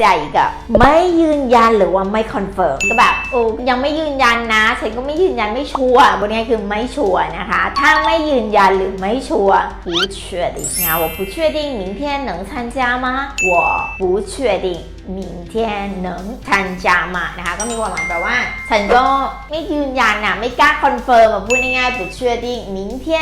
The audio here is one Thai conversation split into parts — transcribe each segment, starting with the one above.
下一个ไม่ยืนยันหรือว่าไม่คอนเฟิร์มก็แบบโอ้ยังไม่ยืนยันนะฉันก็ไม่ยืนยันไม่ชัวร์บนนี้คือไม่ชัวร์นะคะ ถ้าไม่ยืนยันหรือไม่ชัวร์不确定นะ我不确定明天能参加吗我不确定 明天能参加吗นาะนะคะก็มีความหมายแปลว่า ฉันก็ไม่ยืนยันนะไม่กล้าคอนเฟิร์มพูดง่ายๆปุกเชื่อที่มิงเที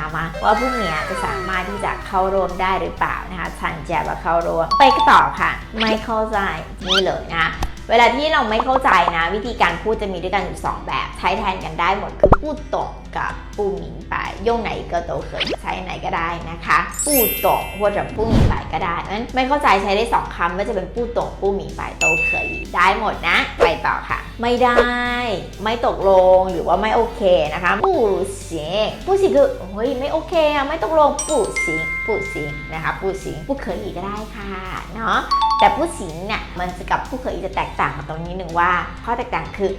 ามะว่าพวกนี้จะสามารถที่จะเข้าร่วมได้หรือเปล่านะคะ参加นจาเข้าร่วมไปต่อค่ะ ไม่เข้าใจนี่เลยนะ เวลาที่เราไม่เข้าใจนะ วิธีการพูดจะมีด้วยกันอยู่2แบบ ใช้แทนกันได้หมดคือพูดตกกับพูดหมิงไปย่งไหนก็โตเขินใช้ไหนก็ได้นะคะพูดตก或者พูดหมิงไปก็ได้นั้นไม่เข้าใจใช้ได้ 2 คำว่าจะเป็นพูดตกพูดหมิงไปโตเขยได้หมดนะ ไปต่อค่ะ ไม่ได้ ไม่ตกลงหรือว่าไม่โอเคนะคะพูเสียงปูเสียงคือเฮ้ยไม่โอเคอะไม่ตกลงพูเสียงปูเสียงนะคะพูเสียงปูเขยก็ได้ค่ะเนาะ แต่ผู้สิงเนี่ยมันจะกับผู้เคยจะแตกต่างกันตรงนี้หนึ่งว่าข้อแตกต่างคือ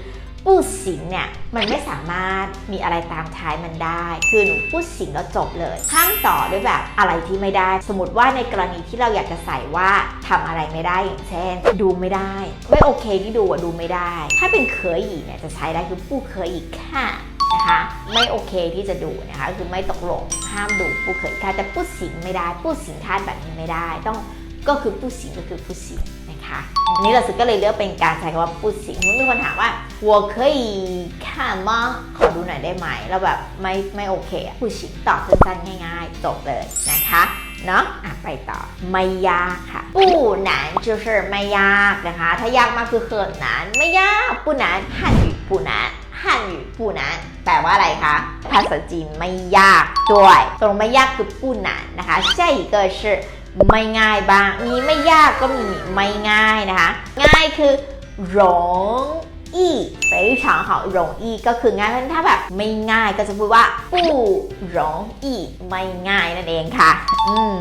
ผู้สิงเนี่ยมันไม่สามารถมีอะไรตามท้ายมันได้ คือหนูผู้สิงแล้วจบเลยห้ามต่อด้วยแบบอะไรที่ไม่ได้ สมมติว่าในกรณีที่เราอยากจะใส่ว่าทำอะไรไม่ได้อย่างเช่น ดูไม่ได้ ไม่โอเคที่ดูอะดูไม่ได้ ถ้าเป็นเคยอีเนี่ยจะใช้ได้คือผู้เคยอีกค่ะนะคะไม่โอเคที่จะดูนะคะคือไม่ตกลงห้ามดูผู้เคยค่ะแต่ผู้สิงไม่ได้ผู้สิงท่านแบบนี้ไม่ได้ต้อง ก็คือผู้สิงก็คือผู้สิงนะคะอันนี้เราสึกก็เลยเลือกเป็นการใช้คำว่าผู้สิงมีคนถามว่า我可以看吗ขอดูหน่อยได้ไหมเราแบบไม่ไม่โอเคอะผู้สิงตอบสั้นๆง่ายๆจบเลยนะคะเนาะอ่ะไปต่อไม่ยากค่ะ不难就是ไม่ยากนะคะ ถ้ายากมากคือ很难ไม่ยาก不难汉语不难汉语不难แปลว่าอะไรคะ ภาษาจีนไม่ยากด้วยตรงไม่ยากคือปูหนานนะคะ下一个是 ไม่ง่ายบ้าง มีไม่ยากก็มีไม่ง่ายนะคะ ง่ายคือหลงอีไปที่เหาหลงอีก็คือง่ายเพราะถ้าแบบไม่ง่ายก็จะพูดว่าปู่หลงอีไม่ง่ายนั่นเองค่ะ อืม